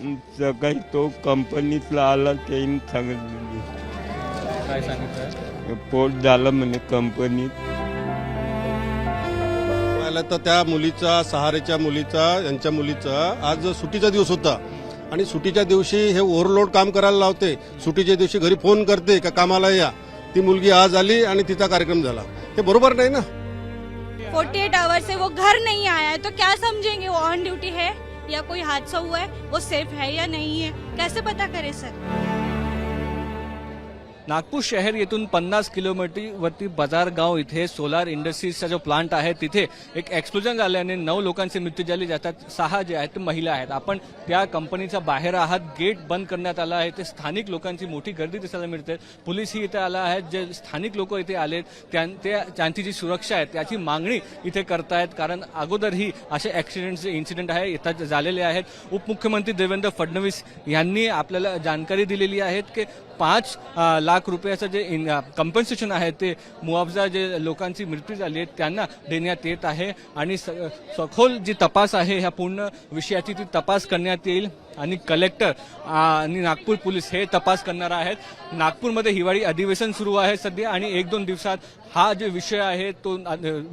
सकाळी तो कंपनीतला आला त्याने सांगितलं काय सांगितलं? पोट झालं म्हणे कंपनीत. पाहिलं तर त्या मुलीचा सहारेच्या मुलीचा यांच्या मुलीचा आज सुट्टीचा दिवस होता. आणि सुट्टीच्या दिवशी हे ओव्हरलोड काम करायला लावते. सुट्टीच्या दिवशी घरी फोन करते का कामाला या. ती मुलगी आज आली आणि तिचा कार्यक्रम झाला. हे बरोबर नाही ना? 48 आवर्स से वो घर नहीं आया है तो क्या समझेंगे वो ऑन ड्यूटी है? या कोई हादसा हुआ है वो सेफ है या नहीं है? कैसे पता करें सर? नागपूर शहर येथून पन्नास किलोमीटरवरती वरती गाव इथे सोलार इंडस्ट्रीजचा जो प्लांट आहे तिथे एक एक्सप्लोजन झाल्याने नऊ लोकांचे मृत्यू झाले जातात सहा जे आहेत ते महिला आहेत. आपण त्या कंपनीच्या बाहेर आहात गेट बंद करण्यात आला आहे ते स्थानिक लोकांची मोठी गर्दी दिसायला मिळते. पोलीसही इथे आला आहेत जे स्थानिक लोक इथे आलेत त्यां- त्यांची जी सुरक्षा आहे त्याची मागणी इथे करतायत. कारण अगोदरही असे ॲक्सिडेंटचे इन्सिडेंट आहे इथं झालेले आहेत. उपमुख्यमंत्री देवेंद्र फडणवीस यांनी आपल्याला जानकारी दिलेली आहेत की पाच लाख रुपयाचं जे इन कम्पन्सेशन आहे ते मुआवजा जे लोकांची मृत्यू झाली आहे त्यांना देण्यात येत आहे. आणि स- सखोल जी तपास आहे ह्या पूर्ण विषयाची ती तपास करण्यात येईल. आणि कलेक्टर आणि नागपूर पोलीस हे तपास करणार आहेत. नागपूरमध्ये हिवाळी अधिवेशन सुरू आहे सध्या आणि एक दोन दिवसात हा जे विषय आहे तो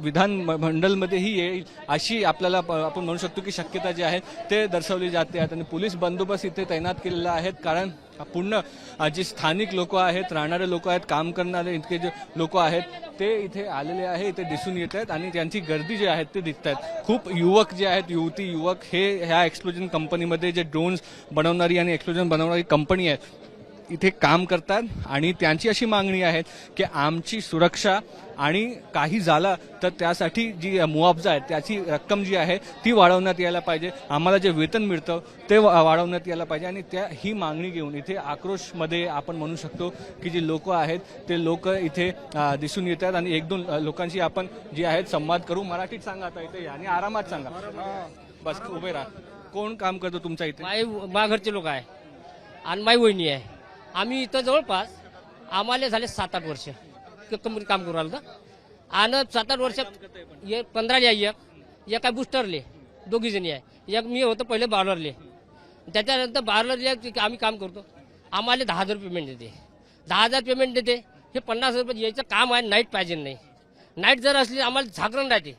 विधान मंडलमध्येही येईल अशी आपल्याला प- आपण म्हणू शकतो की शक्यता जी आहे ते दर्शवली जाते. आहेत आणि पोलीस बंदोबस्त इथे तैनात केलेला आहे कारण पूर्ण जे स्थानिक लोक आहेत राहणारे लोक आहेत काम करणारे इतके जे लोक आहेत ते इथे आलेले आहे इथे दिसून येत आहेत आणि त्यांची गर्दी जी आहे ते दिसत आहेत. खूप युवक जे आहेत युवती युवक हे ह्या एक्सप्लोजन कंपनीमध्ये जे ड्रोन्स बनवणारी आणि एक्सप्लोजन बनवणारी कंपनी आहे इथे काम करतात आणि त्यांची अशी मागणी आहे की आमची सुरक्षा आणि काही झालं तर त्यासाठी जी मुआवजा आहे त्याची रक्कम जी आहे ती वाढवण्यात यायला पाहिजे. आम्हाला जे वेतन मिळतं ते वा- वाढवण्यात यायला पाहिजे आणि त्या ही मागणी घेऊन इथे आक्रोशमध्ये आपण म्हणू शकतो की जी लोक आहेत ते लोक इथे दिसून येतात आणि एक दोन लोकांशी आपण जे आहेत संवाद करू. मराठीत सांगा आता इथे आणि आरामात सांगा. बस उभे राहा. कोण काम करतो तुमच्या इथे? माई माघरचे लोक आहे. आणि माय वहिनी आहे. आम्ही इथं जवळपास आम्हाला झाले सात आठ वर्ष कंपनीत काम करू राहिलो का आणि सात आठ वर्ष एक पंधराले आहे एक. एक आहे बुस्टरले दोघी जणी आहे. एक मी होतो पहिले बार्लरले त्याच्यानंतर बार्लरले आम्ही काम करतो. आम्हाला दहा हजार पेमेंट देते. दहा हजार पेमेंट देते. हे पन्नास रुपये यायचं काम आहे नाईट पाहिजे नाही. नाईट जर असली आम्हाला जागरण राहते.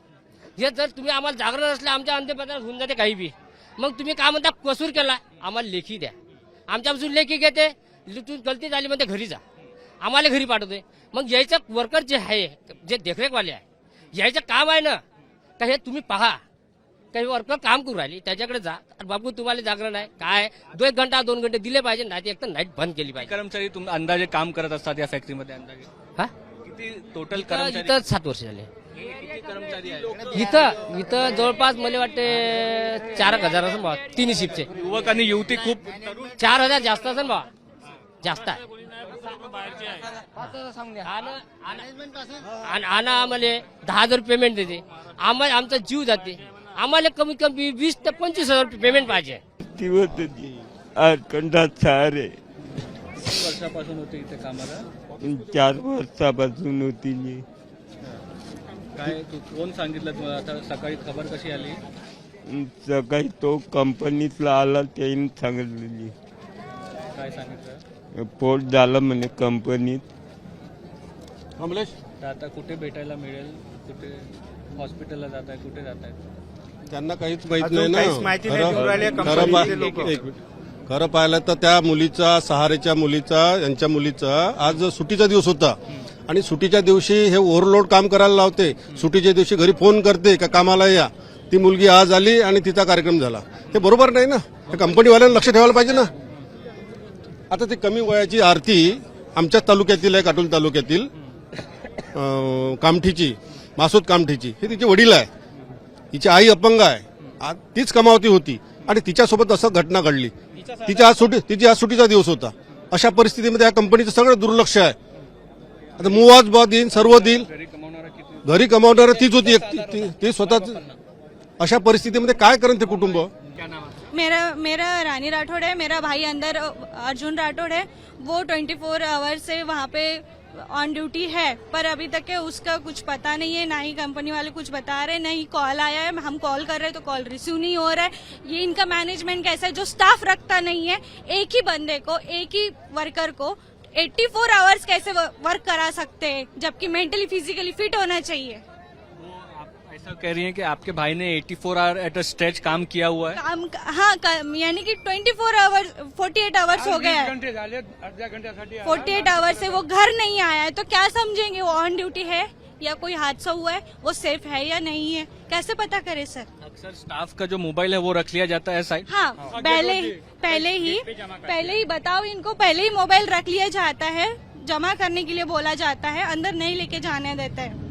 हे जर तुम्ही आम्हाला जागरण असले आमच्या अंत्यपत्रात होऊन जाते काही बी. मग तुम्ही काय म्हणता? कसूर केला? आम्हाला लेखी द्या. आमच्यापासून लेखी घेते. तू गलती झाली म्हणते घरी जा. आम्हाला घरी पाठवते. मग यायचं वर्कर जे आहे जे देखरेखवाले आहे यायचं काम आहे ना का हे तुम्ही पहा. काही वर्कर काम करू राहिली त्याच्याकडे जा. बाबू तुम्हाला जागरण आहे. काय? दो एक घंटा दोन घंटे दिले पाहिजे नाही तर एक तर नाईट बंद केली पाहिजे. कर्मचारी तुम अंदाजे काम करत असतात या फॅक्टरीमध्ये अंदाजे? हा? किती टोटल इथं सात वर्ष झाले. किती कर्मचारी इथं इथं जवळपास मला वाटते चार एक हजार असं बा तिन्ही शिपचे युवक आणि युवती खूप तरुण. चार हजार जास्त असेल बा जास्त आहे. आणि आणि आम्हाला दहा हजार पेमेंट देते. आम्हाला आमचा जीव जाते. आम्हाला कमीत कमी वीस ते पंचवीस हजार पेमेंट पाहिजे. ती होत ती आठवड्यात सारे. वर्षापासून होते इथे कामाला? चार वर्षापासून होती काय तू कोण सांगितलं तुम्हाला? आता सकाळी खबर कशी आली? सकाळी तो कंपनीतला आला त्याने सांगितलेली. काय सांगितलं? पोट झालं म्हणे कंपनीत कमलेश? तर आता कुठे भेटायला मिळेल? कुठे हॉस्पिटलला जात आहे कुठे जात आहे त्यांना काहीच माहीत अजून नाही ना. काहीच माहिती नाही. देऊन राहिले खरं कंपनीतले पा- लोकं. एक मिनिट. खरं पाहिलं तर त्या मुलीचा सहारेच्या मुलीचा यांच्या मुलीचा आज सुट्टीचा दिवस होता. आणि सुट्टीच्या दिवशी हे ओव्हरलोड काम करायला लावते. सुट्टीच्या दिवशी घरी फोन करते का कामाला या. ती मुलगी आज आली आणि तिचा कार्यक्रम झाला. हे बरोबर नाही ना? हे कंपनीवाल्यांना लक्ष ठेवायला पाहिजे ना? आता ती कमी वयाची आरती आमच्याच तालुक्यातील आहे काटोल तालुक्यातील. कामठीची मासूद कामठीची. हे तिचे वडील आहे. हिची आई अपंग आहे. तीच कमावती होती. आणि तिच्यासोबत असं घटना घडली. तिच्या आज सुटी तिची आज सुटीचा दिवस होता. अशा परिस्थितीमध्ये या कंपनीचं सगळं दुर्लक्ष आहे. आता मुवाज बा देईन सर्व देईल. घरी कमावणारा तीच होती एक ती- ती- ती स्वतः अशा परिस्थितीमध्ये काय करेन ते कुटुंब? मेरा मेरा रानी राठौड़ है, मेरा भाई अंदर, अर्जुन राठौड़ है, वो 24 फोर आवर्स से वहाँ पे ऑन ड्यूटी है, पर अभी तक के उसका कुछ पता नहीं है, ना ही कंपनी वाले कुछ बता रहे ना ही कॉल आया है, हम कॉल कर रहे हैं तो कॉल रिसीव नहीं हो रहा है। ये इनका मैनेजमेंट कैसा है, जो स्टाफ रखता नहीं है, एक ही बंदे को, एक ही वर्कर को 84 फोर आवर्स कैसे वर्क करा सकते हैं, जबकि मेंटली फिजिकली फिट होना चाहिए? ऐसा कह रही हैं कि आपके भाई ने 84 four hour at a stretch काम किया हुआ है? काम हाँ काम- यानी कि 24 फोर आवर्स 48 आवर्स हो गया है। अर्ध्या 48 आवर्स से वो घर नहीं आया है तो क्या समझेंगे वो ऑन ड्यूटी है या कोई हादसा हुआ है वो सेफ़ है या नहीं है? कैसे पता करे सर अक्सर स्टाफ का जो मोबाइल है वो रख लिया जाता है साइड हाँ पहले ही पहले ही पहले ही बताओ इनको पहले ही मोबाइल रख लिया जाता है जमा करने के लिए बोला जाता है अंदर नहीं लेके जाने देते हैं।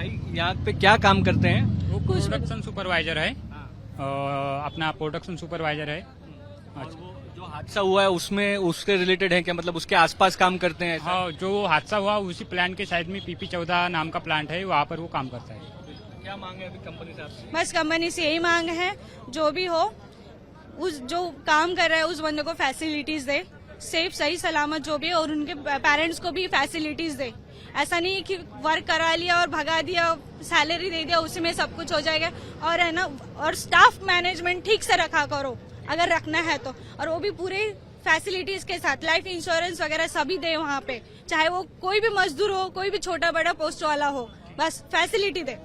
भाई यहाँ पे क्या काम करते हैं? वो कुछ- प्रोडक्शन सुपरवाइजर है। अ, अपना प्रोडक्शन सुपरवाइजर है। वो जो हादसा हुआ है उसमें उसके रिलेटेड है क्या? मतलब उसके आसपास काम करते हैं हाँ जो हादसा हुआ उसी प्लांट के साइड में पीपी चौदह नाम का प्लांट है वहाँ पर वो काम करता है। क्या मांगे अभी कंपनी से आपसे? बस कंपनी से यही मांग है जो भी हो उस जो काम कर रहा है उस बंदे को फैसिलिटीज़ दे। सेफ़ सही सलामत जो भी है और उनके पेरेंट्स को भी फैसिलिटीज़ दे। ऐसा नहीं है कि वर्क करा लिया और भगा दिया सैलरी दे दिया, उसी में सब कुछ हो जाएगा। और है ना, और स्टाफ मैनेजमेंट ठीक से रखा करो, अगर रखना है तो। और वो भी पूरे फैसिलिटीज़ के साथ लाइफ इंश्योरेंस वगैरह सभी दे वहाँ पे। चाहे वो कोई भी मजदूर हो, कोई भी छोटा बड़ा पोस्ट वाला हो, बस फैसिलिटी दे।